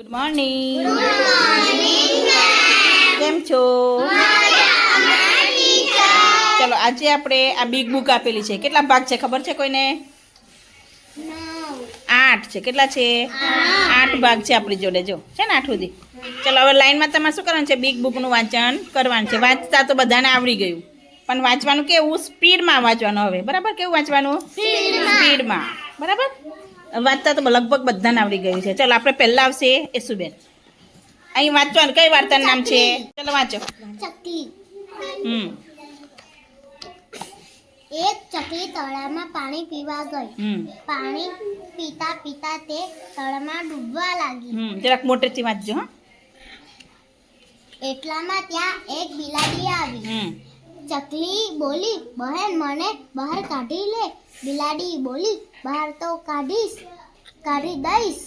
Good morning કેમ છો? ચલો આજે આપણે આ બિગ બુક આપેલી છે. કેટલા ભાગ છે ખબર છે કોઈને? આઠ છે. કેટલા છે? આઠ. ભાગ છે આપણી જોડે. જો છે ને આઠ સુધી? ચલો હવે લાઈનમાં તમારે શું કરવાનું છે? બિગ બુકનું વાંચન કરવાનું છે. વાંચતા તો બધાને આવડી ગયું. પણ વાંચવાનું કેવું? સ્પીડમાં વાંચવાનું હવે. બરાબર? કેવું વાંચવાનું? સ્પીડમાં બરાબર? વાંચતા તો લગભગ બધાને આવડી ગયું છે. ચલો આપણે પહેલાં આવશે યશુબેન અહીં વાંચવાનું કઈ વાર્તાનું નામ છે? ચાલો વાંચો. ચકલી. હમ. એક ચકલી તળાવમાં પાણી પીવા ગઈ. પાણી પીતા પીતા તે તળાવમાં ડૂબવા લાગી. જરાક મોટેથી વાંચજો એટલામાં ત્યાં એક બિલાડી આવી. હમ. ચકલી બોલી બહેન મને બહાર કાઢી લે. બિલાડી બોલી બહાર તો કાઢીશ, કાઢી દઈશ.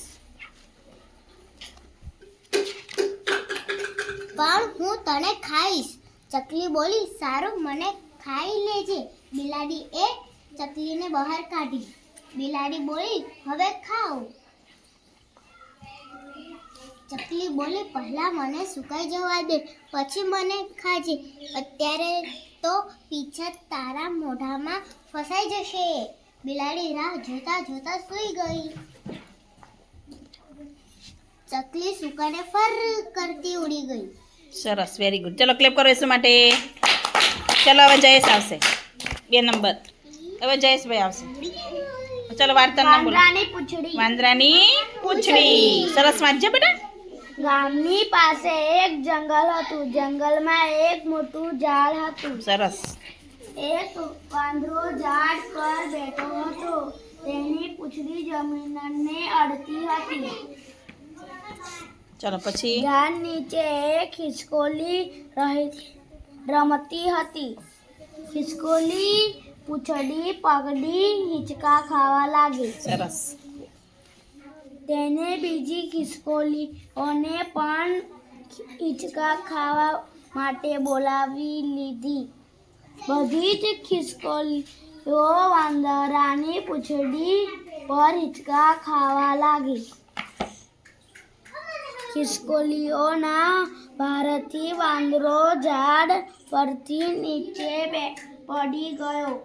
પણ હું તને ખાઈશ. ચકલી બોલી, સારું, મને ખાઈ લેજે. બિલાડી એ ચકલીને બહાર કાઢી. બિલાડી બોલી, હવે ખાઓ ચકલી બોલી, પહેલા મને સુકાઈ જવા દે, પછી મને ખાજે. અત્યારે તો પીછા તારા મોઢામાં ફસાઈ જશે. બિલાડી રાહ જોતા જોતા સૂઈ ગઈ. ચકલી સુકાને ફર કરતી ઉડી ગઈ. સરસ વેરી ગુડ ચલો ક્લેપ કરો એસુ માટે. ચલો હવે જયેશ આવશે. બે નંબર. હવે જયેશભાઈ આવશે. ચલો વાર્તા નામ બોલો. વાંદરાની પૂંછડી. વાંદરાની પૂંછડી. સરસ વાંચજો બેટા. ગામની પાસે એક જંગલ હતું. જંગલમાં એક મોટું ઝાડ હતું. સરસ. એક વાંદરો ઝાડ પર બેઠો હતો. તેની પૂંછડી જમીનને અડતી હતી. ચલો પછી? ઝાડ નીચે એક ખિસકોલી રહી રમતી હતી. ખિસકોલી પૂંછડી પગડી હિંચકા ખાવા લાગી. સરસ. તેને બીજી ખિસકોલીઓને પણ હિંચકા ખાવા માટે બોલાવી લીધી. બધી જ ખિસકોલીઓ વાંદરાની પૂંછડી પર હિંચકા ખાવા લાગી. ખિસકોલીઓના ભારથી વાંદરો ઝાડ પરથી નીચે પડી ગયો.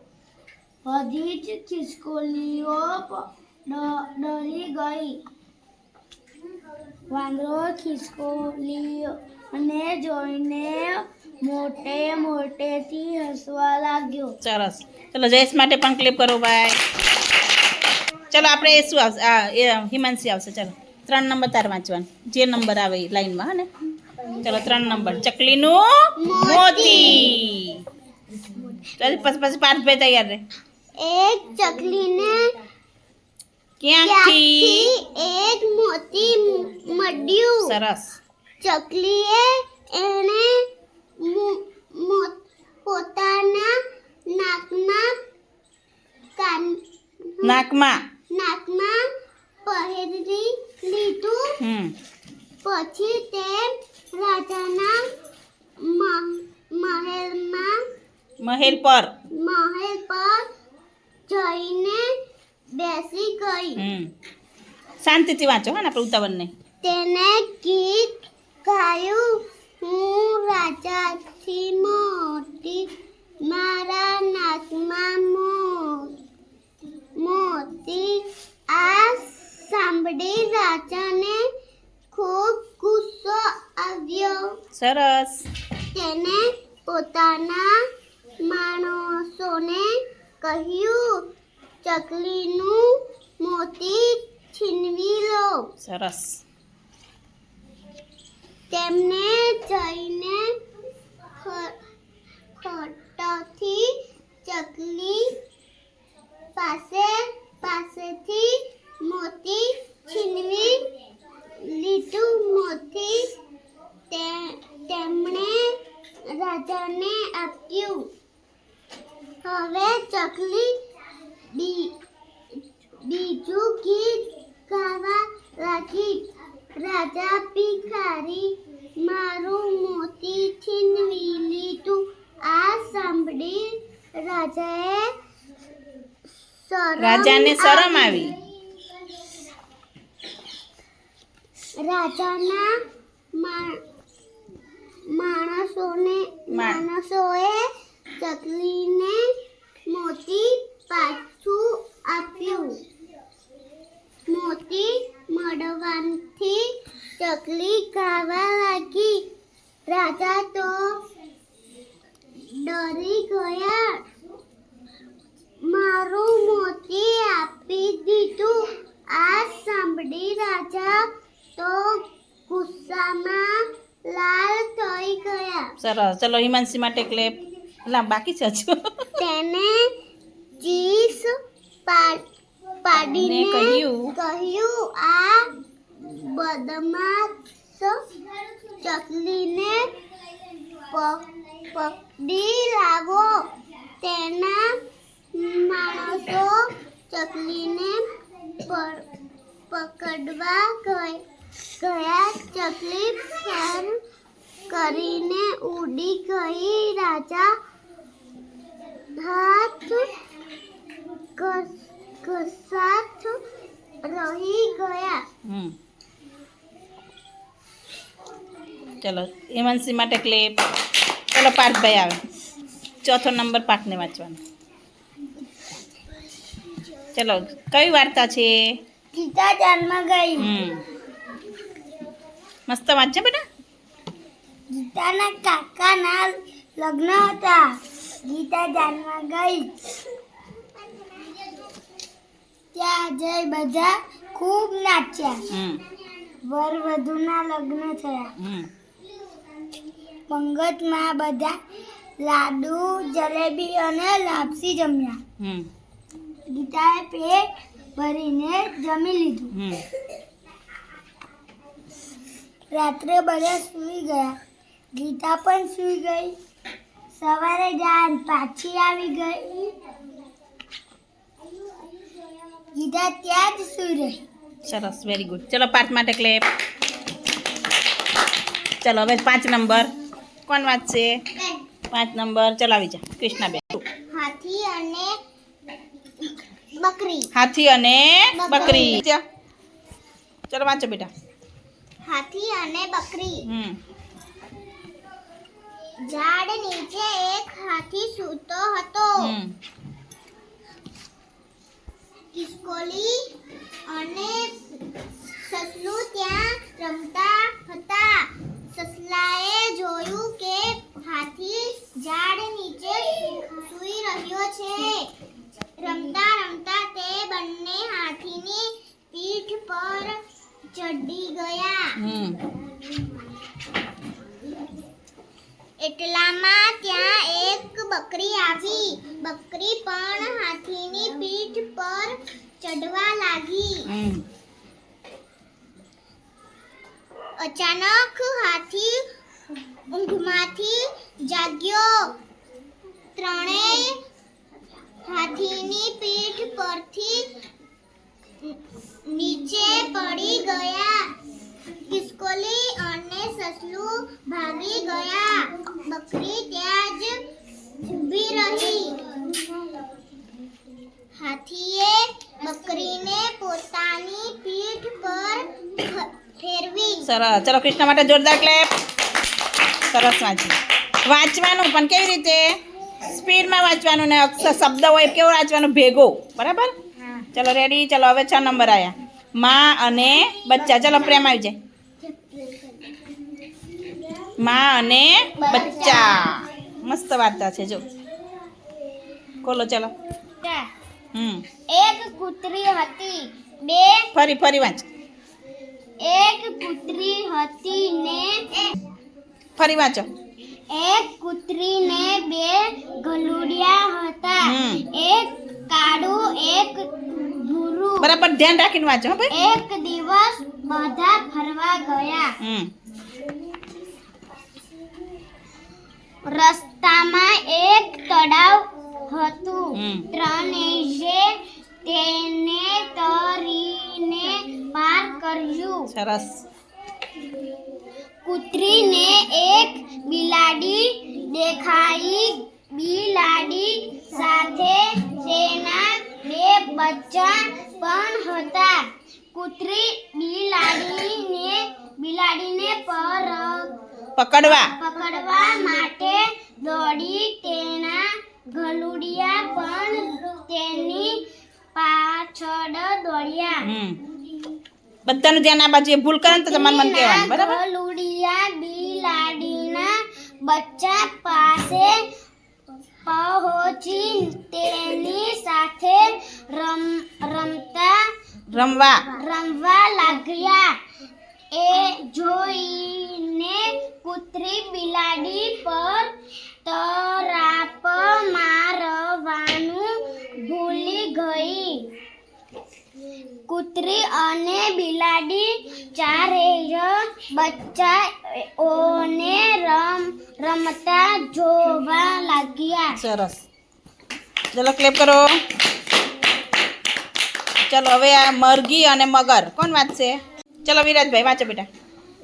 બધી જ ખિસકોલીઓ ડરી ગઈ. વાંદરો ખિસકોલીઓને જોઈને મોટે મોટેથી હસવા લાગ્યો. સરસ. ચલો જયેશ માટે પણ ક્લિપ કરો ભાઈ ચલો આપણે એ શું આવશે? એ હિમાંશી આવશે ચલો. ત્રણ નંબર તાર વાંચવાનું. જે નંબર આવે એ લાઈનમાં હા ને ચલો ત્રણ નંબર ચકલીનું મોતી. ચાલ પછી પછી પાર્થભાઈ તૈયાર રહે. એક ચકલીને ક્યાંથી? એક મોતી મળ્યું? સરસ. ચકલીએ એને પોતાના નાકમાં કાન નાકમાં. નાકમાં પહેરી લીધું. પછી તે રાજાના મહેલમાં મહેલ પર. મહેલ પર જઈને બેસી ગઈ. શાંતિથી વાંચો હા ને આપણે ઉતાવળને. તેને ગીત ગાયું. હું રાજાથી મોતી મારા નાકમાં મોતી. આ સાંભળી રાજાને ખૂબ ગુસ્સો આવ્યો. સરસ. તેને પોતાના માણસોને કહ્યું ચકલીનું મોતી છીનવી લો. સરસ. તેમને જઈને ખ- ખોટાથી ચકલી પાસે પાસેથી મોતી છીનવી લીધું મોતી તે- તેમણે રાજાને આપ્યું હવે ચકલી બી બીજું ગીત ગાવા લાગી રાજા ભિખારી મારું મોતી છીનવી લીધું આ સાંભળી રાજાએ શરમ રાજાને શરમ આવી. રાજાના માણસોને માણસોએ ચકલીને મોતી પાછું આપ્યું. મોતી મળવાથી ચકલી ગાવા લાગી. રાજા તો ડરી ગયા. મારું મોતી આપી દીધું. આ સાંભળી રાજા તો ગુસ્સામાં લાલ થઈ ગયા. સરસ. ચલો હિમાંશી માટે ક્લેપ લા બાકી છે હજુ. તેને ચીસ પાડીને કહ્યું? કહ્યું આ બદમાશ ચકલીને પકડી લાવો. તેના માણસો ચકલીને પકડવા ગયા ચકલી પર કરીને ઉડી ગઈ. રાજા હાથ ઘસ- ઘસાત રહી ગયા. ચલો, હિમાંશી માટે ક્લિપ ચલો, પાર્થભાઈ આવે. ચોથો નંબર પાઠને વાંચવાનો. ચલો કઈ વાર્તા છે? ગીતા જન્મ ગઈ. મસ્ત વાંચે બેટા. ગીતાના કાકાના લગ્ન હતા. ગીતા જાણવા ગઈ. ત્યાં જઈ બધા ખૂબ નાચ્યા. વર વધુના લગ્ન થયા. પંગતમાં બધા લાડુ જલેબી અને લાપસી જમ્યા. ગીતાએ પેટ ભરીને જમી લીધું. રાત્રે બધા સૂઈ ગયા. ગીતા પણ સૂઈ ગઈ. સવારે જાન પાછી આવી ગઈ. ગીતા ત્યાં જ સૂઈ રહી. સરસ વેરી ગુડ ચલો પાંચ માટે ક્લેપ ચલો હવે પાંચ નંબર. કોણ વાંચશે? પાંચ નંબર. ચલાવી જા. કૃષ્ણાબેન. હાથી અને બકરી. હાથી અને બકરી. ચલો વાંચો બેટા. હાથી અને બકરી. હમ. ઝાડ નીચે એક હાથી સૂતો હતો. હમ. અને સસલું ત્યાં રમતા હતા. સસલાએ જોયું કે હાથી ઝાડ નીચે સૂઈ રહ્યો છે. રમતા તે બંને હાથીની પીઠ પર ચડી ગયા. એટલામાં ત્યાં એક બકરી આવી. બકરી પણ હાથીની પીઠ પર ચડવા લાગી. અચાનક હાથી ઊંઘમાંથી જાગ્યો. ત્રણેય હાથીની પીઠ પરથી નીચે પડી ગયા ખિસકોલી અને સસલું ભાગી ગયા બકરી ત્યાં જ ઊભી રહી હાથીએ બકરીને પોતાની પીઠ પર ફ- ફેરવી સરસ ચલો કૃષ્ણ માટે જોરદાર ક્લેપ સરસ વાંચ્યું વાંચવાનું પણ કેવી રીતે સ્પીડમાં વાંચવાનું ને અક્ષર શબ્દ હોય કેવો વાંચવાનું ભેગો બરાબર ચલો રેડી ચલો હવે છ નંબર આવ્યા માં અને બચ્ચા. ચલો પ્રેમ આવી જાય. માં અને બચ્ચા. મસ્ત વાર્તા છે જો. ખોલો ચલો. હમ. એક કૂતરી હતી બે ફરી ફરી વાંચ. એક કૂતરી હતી ને ફરી વાંચો. એક કૂતરી ને બે ગલુડિયા હતા. એક કાળું એક ભૂરું બરાબર ધ્યાન રાખીને વાંચો હો ભાઈ. એક દિવસ બધા ફરવા ગયા. હમ. રસ્તામાં એક તળાવ હતું. ત્રણેય તેને તરીને પાર કર્યું. સરસ. કૂતરીને એક બિલાડી દેખાઈ. બિલાડી સાથે તેના બે બચ્ચા પણ હતા. કૂતરી બિલાડીને બિલાડીને પર પકડવા. પકડવા માટે દોડી તેના ગલુડિયા પણ તેની પાછળ દોડ્યા. બધાનું ધ્યાન આ બાજુ ભૂલ કરે ને તો તમારે મને કહેવાનું. બરાબર? ગલુડિયા બિલાડીના બચ્ચા પાસે પહોંચી તેની સાથે રમ રમતા રમવા. રમવા લાગ્યા. એ જોઈને કૂતરી બિલાડી પર તરાપ મારવાનું ભૂલી ગઈ. કૂતરી અને બિલાડી ચારેય બચ્ચાઓને રમ રમતા જોવા લાગ્યા સરસ. ચલો ક્લેપ કરો. ચલો હવે આ મરઘી અને મગર. કોણ વાંચશે? ચલો વિરાજભાઈ વાંચો બેટા.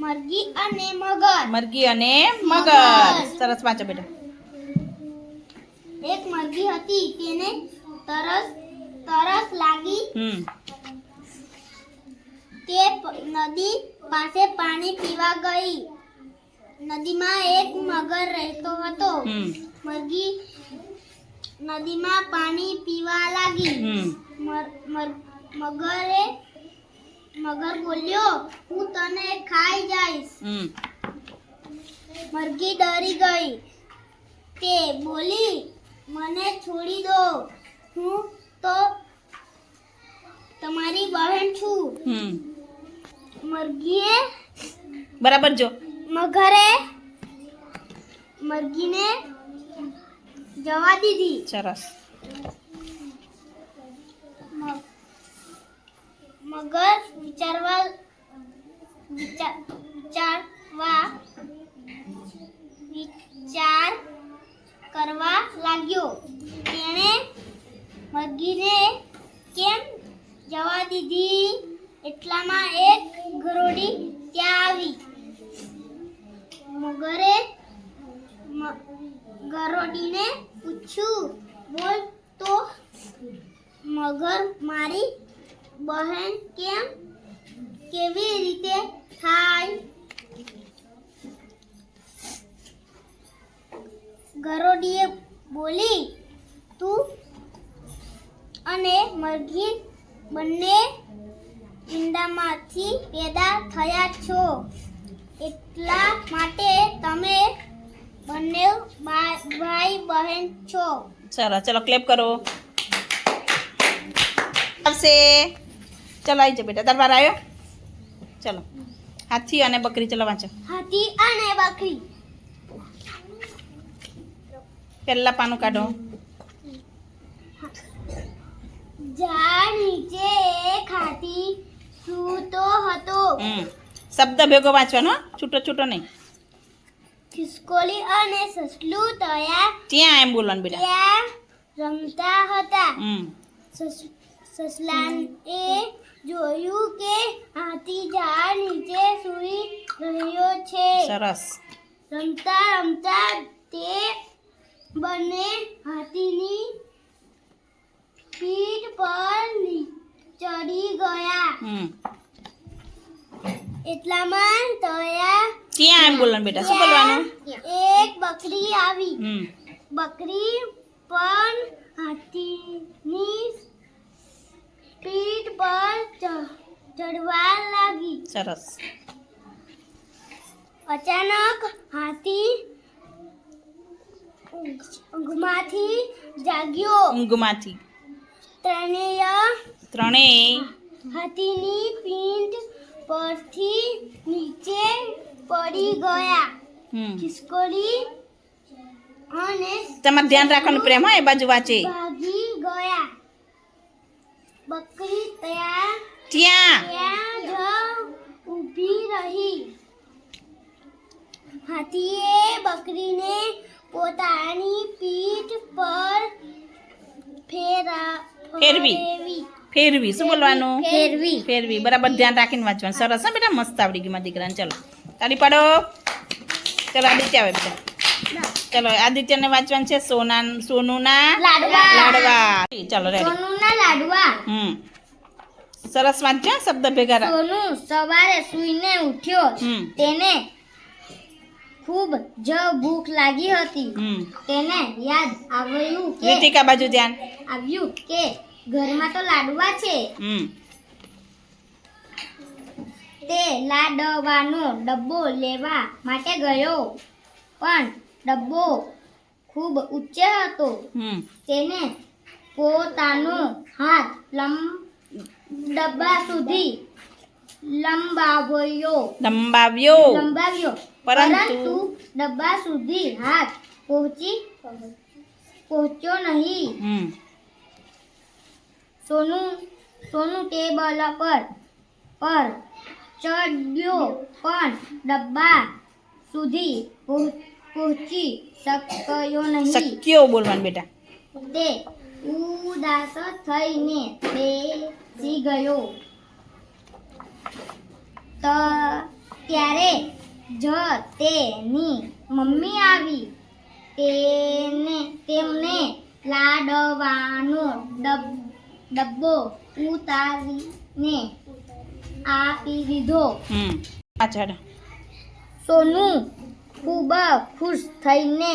મરઘી અને મગર. મરઘી અને મગર. સરસ વાંચો બેટા. એક મરઘી હતી તેને તરસ તરસ લાગી. હમ. તે પ- નદી પાસે પાણી પીવા ગઈ. નદીમાં એક મગર રહેતો હતો. મરઘી નદીમાં પાણી પીવા લાગી. મગરે મગર બોલ્યો હું તને ખાઈ જઈશ. મરઘી ડરી ગઈ તે બોલી મને છોડી દો. હું તો તમારી બહેન છું. મરઘીએ બરાબર જો. મગરે મરઘીને જવા દીધી. સરસ. મગર વિચારવા વિચાર વિચારવા વિચાર કરવા લાગ્યો. તેણે મરઘીને કેમ જવા દીધી? એટલામાં એક ગરોડી ત્યાં આવી. મગરે ગરોડીને પૂછ્યું, બોલ તો, મગર મારી બહેન કેમ કેવી રીતે થાય? ગરોડીએ બોલી, તું અને મરઘી બંને ઈંડામાંથી પેદા થયા છો. એટલા માટે તમે બંને ભાઈ બહેન છો. ચલો ચલો ક્લેપ કરો. આવશે. ચલો આવી જાઓ બેટા. તાર વાર આવ્યો? ચલો. હાથી અને બકરી ચલો વાંચો. હાથી અને બકરી. પહેલા પાનું કાઢો. ઝાડ નીચે એક હાથી સૂતો હતો. શબ્દ ભેગો વાંચવાનો છૂટો છૂટો નહીં. ખિસકોલી અને સસલું તયા ત્યાં એમ બોલવાનું બેટા. ત્યાં રમતા હતા. સસલાન એ જોયું કે હાથી ઝાડ નીચે સૂઈ રહ્યો છે. સરસ. રમતા રમતા તે બંને હાથીની પીઠ પર ચડી ગયા. એટલામાં તયા ત્યાં એમ બોલવાનું બેટા? શું બોલવાનું? એક બકરી આવી. હમ. બકરી પણ હાથીની પીઠ પર ચ- ચડવા લાગી. સરસ. અચાનક હાથી ઊંઘ- ઊંઘમાંથી જાગ્યો. ઊંઘમાંથી. ત્રણેય ત્રણેય. હાથીની પીઠ પરથી નીચે પડી ગયા હમ ખિસકોલી અને તમારે ધ્યાન રાખવાનું પ્રેમ હા એ બાજુ વાંચે ભાગી ગયા બકરી ત્યાં ત્યાં ત્યાં જ ઊભી રહી હાથીએ બકરીને પોતાની પીઠ પર ફેરા ફેરવી. ફેરવી શું બોલવાનું? ફેરવી. ફેરવી. બરાબર ધ્યાન રાખીને વાંચવાનું. સરસ હા બેટા મસ્ત આવડી ગયું મારા દીકરાને. ચલો તાળી પાડો. ચલો આદિત્ય આવે બેટા. ચલો આદિત્યને વાંચવાનું છે સોના સોનુના લાડવા. ચલો રેડી સોનુના લાડવા. હમ. સરસ વાંચજો શબ્દ ભેગા સોનુ સવારે સૂઈને ઉઠ્યો. તેને ખૂબ જ ભૂખ લાગી હતી. તેને યાદ આવ્યું કે રીતિકા બાજુ ધ્યાન. આવ્યું કે ઘરમાં તો લાડવા છે. તે લાડવાનો ડબ્બો લેવા માટે ગયો. પણ ડબ્બો ખૂબ ઊંચે હતો. તેને પોતાનો હાથ લંબ ડબ્બા સુધી લંબાવ્યો. લંબાવ્યો. લંબાવ્યો. પરંતુ- ડબ્બા સુધી હાથ પહોંચી પહોંચ્યો નહીં. સોનું સોનું ટેબલ પર પર ચડ્યો પણ ડબ્બા સુધી પહોંચી શક્યો નહીં. શક્યો બોલવાનું બેટા. તે ઉદાસ થઈને બેસી ગયો. તો ત્યારે જ તેની મમ્મી આવી. તેને તેમને લાડવાનો ડબ- ડબ્બો ઉતારીને આપી દીધો. પાછળ. સોનું ખૂબ ખુશ થઈને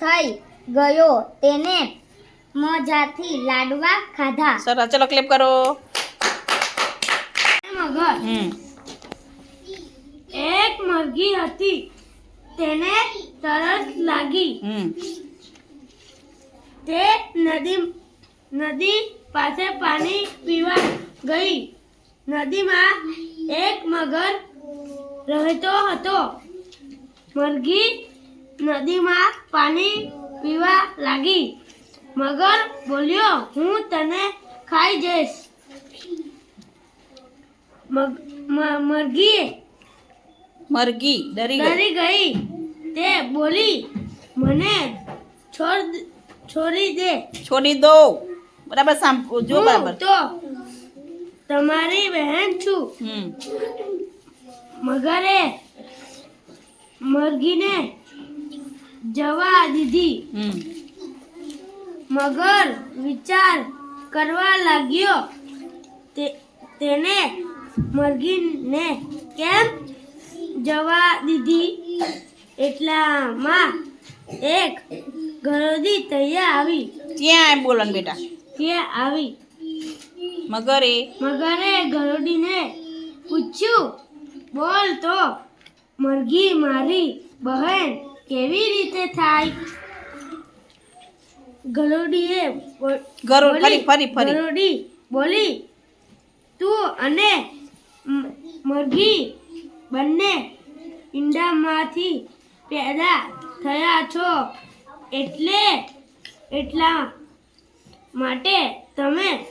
થઈ ગયો. તેને મજાથી લાડવા ખાધા. સરસ ચલો ક્લિપ કરો. મગર. એક મરઘી હતી. તેને તરસ લાગી. તે નદી નદી પાસે પાણી પીવા ગઈ. નદીમાં એક મગર રહેતો હતો. મરઘી નદીમાં પાણી પીવા લાગી. મગર બોલ્યો હું તને ખાઈ જઈશ. મરઘી મરઘી ડરી ગઈ. તે બોલી મને છોડ છોડી દે. છોડી દો બરાબર જો બરાબર તો તમારી બહેન છું. હમ. મગરે મરઘીને જવા દીધી. હમ. મગર વિચાર કરવા લાગ્યો. તે તેને મરઘીને કેમ જવા દીધી? એટલામાં એક ગરોદી તૈયાર આવી. ત્યાં બોલન બેટા? ત્યાં આવી? મગરે? મગરે ગરોડીને પૂછ્યું બોલ તો મરઘી મારી બહેન કેવી રીતે થાય? ગરોડીએ બો- ફરી ફરી ફરી. ગરોડી બોલી તું અને મરઘી બંને ઈંડામાંથી પેદા થયા છો એટલે એટલા માટે તમે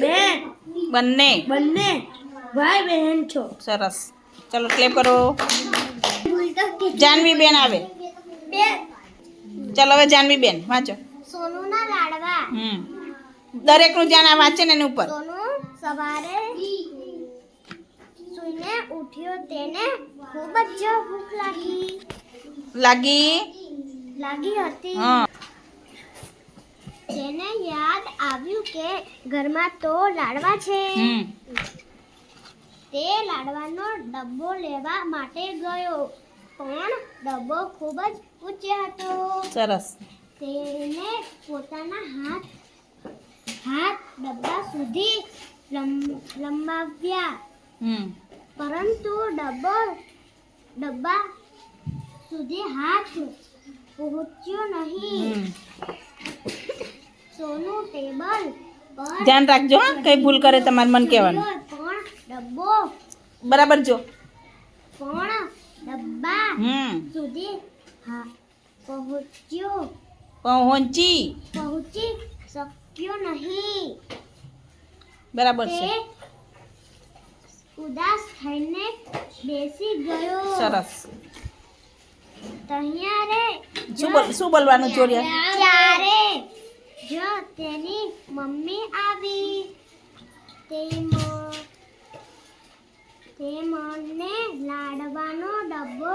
બેન બંને. બંને ભાઈ બહેન છો. સરસ. ચલો ક્લેપ કરો. જાનવી બેન આવે. ચલો હવે જાનવી બેન વાંચો. સોનુના લાડવા. હમ. દરેકનું ધ્યાન આ વાંચે ને એની ઉપર. સોનુ સવારે સુઈને ઉઠ્યો તેને ખૂબ જ ભૂખ લાગી. લાગી? લાગી હતી. હા. તેને યાદ આવ્યું કે ઘરમાં તો લાડવા છે. તે લાડવાનો ડબ્બો લેવા માટે ગયો. પણ ડબ્બો ખૂબ જ ઊંચે હતો. સરસ. તેને પોતાના હાથ હાથ ડબ્બા સુધી લંબાવ્યા. પરંતુ ડબ્બો ડબ્બા સુધી હાથ પહોંચ્યો નહીં. સોનું ટેબલ ધ્યાન રાખજો હા કઈ ભૂલ કરે તમારે મન કહેવાનું. ડબ્બો. બરાબર જો. પણ ડબ્બા. હમ. સુધી હા પહોંચ્યો. પહોંચી. પહોંચી શક્યો નહીં. બરાબર છે. ઉદાસ થઈને બેસી ગયો. સરસ. તૈયારે શું બોલવાનું જોડ્યા ત્યારે જ તેની મમ્મી આવી, તે તેમને લાડવાનો ડબ્બો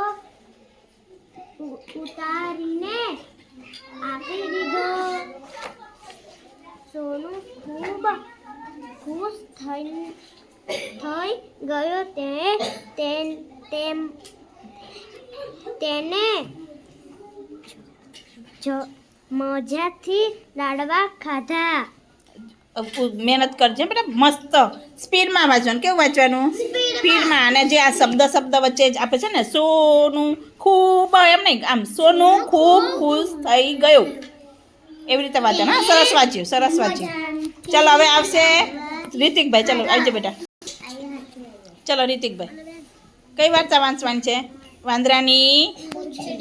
ઉતારીને આપી દીધો. સોનું ખૂબ ખુશ થઈ થઈ ગયો તે- તેમ, તેને જ- મજાથી લાડવા ખાધા. મહેનત કરજે બેટા મસ્ત. સ્પીડમાં વાંચવાનું કેવું વાંચવાનું? સ્પીડમાં. અને જે આ શબ્દ શબ્દ વચ્ચે જ આપે છે ને સોનું ખૂબ એમ નહીં આમ સોનું ખૂબ ખુશ થઈ ગયું. એવી રીતે વાંચવાનું હા સરસ વાંચ્યું સરસ વાંચ્યું. ચાલો હવે આવશે રિતિકભાઈ. ચાલો આવજો બેટા. ચાલો રિતિકભાઈ. કઈ વાર્તા વાંચવાની છે? વાંદરાની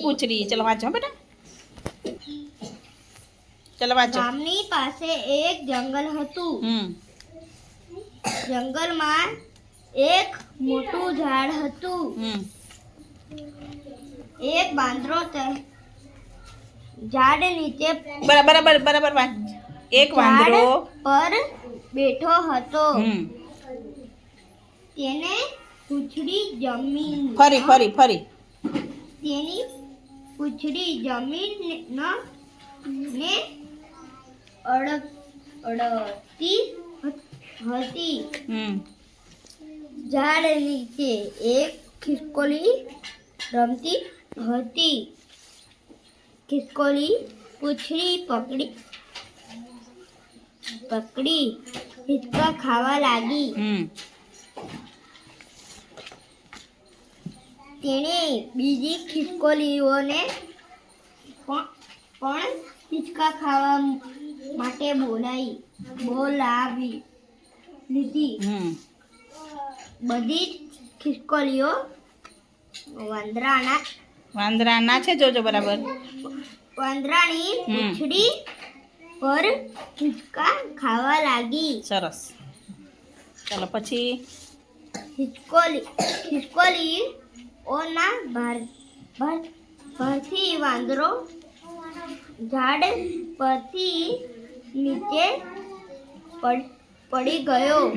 પૂછડી. ચાલો વાંચો બેટા. ચલો વાંચો. ગામની પાસે એક જંગલ હતું. હમ. જંગલમાં એક મોટું ઝાડ હતું. હમ. એક બાંદરો ઝાડ નીચે બરાબર બરાબર બરાબર વાંચ. એક વાંદરો. પર બેઠો હતો. તેને પૂંછડી જમીન ફરી ફરી ફરી. તેની પૂંછડી જમીન ન ને અડ અડતી હતી હમ ઝાડ નીચે એક ખિસકોલી રમતી હતી ખિસકોલી પૂંછડી પકડી પકડી હિંચકા ખાવા લાગી હમ તેણે બીજી ખિસકોલીઓને પણ પણ હિંચકા ખાવા માટે બોલાવી બોલાવી લીધી. બધી જ ખિસકોલીઓ વાંદરાના વાંદરાના છે જોજો બરાબર. વાંદરાની. પૂંછડી પર હિંચકા ખાવા લાગી. સરસ. ચાલો પછી? ખિસકોલી ઓના ભાર ભાર પરથી વાંદરો ઝાડ પરથી નીચે પડ- ગયો.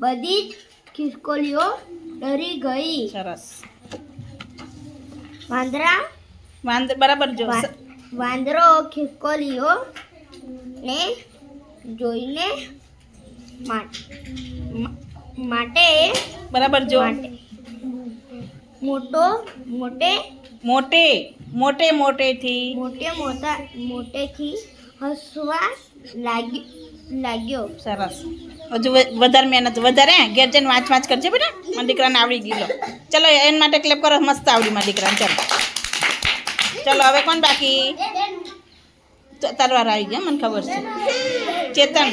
બધી જ ખિસકોલીઓ ડરી ગઈ. સરસ. વાંદરા? વાંદર બરાબર જો. વાંદરો ખિસકોલીઓ ને જોઈને માટે બરાબર જો. માટે મોટો મોટે મોટે મોટે મોટેથી. મોટે મોટા મોટેથી હસવા લાગ્યો સરસ. હજુ વધારે મહેનત વધારે? ઘેર જઈને વાંચ વાંચ કરજે બેટા. મારા દીકરાને આવડી ગયેલો ચલો એન માટે ક્લેપ કરો. મસ્ત આવડી મારા દીકરાને. ચાલો. ચલો હવે કોણ બાકી? તારવાર આવી ગયા મને ખબર છે. ચેતન.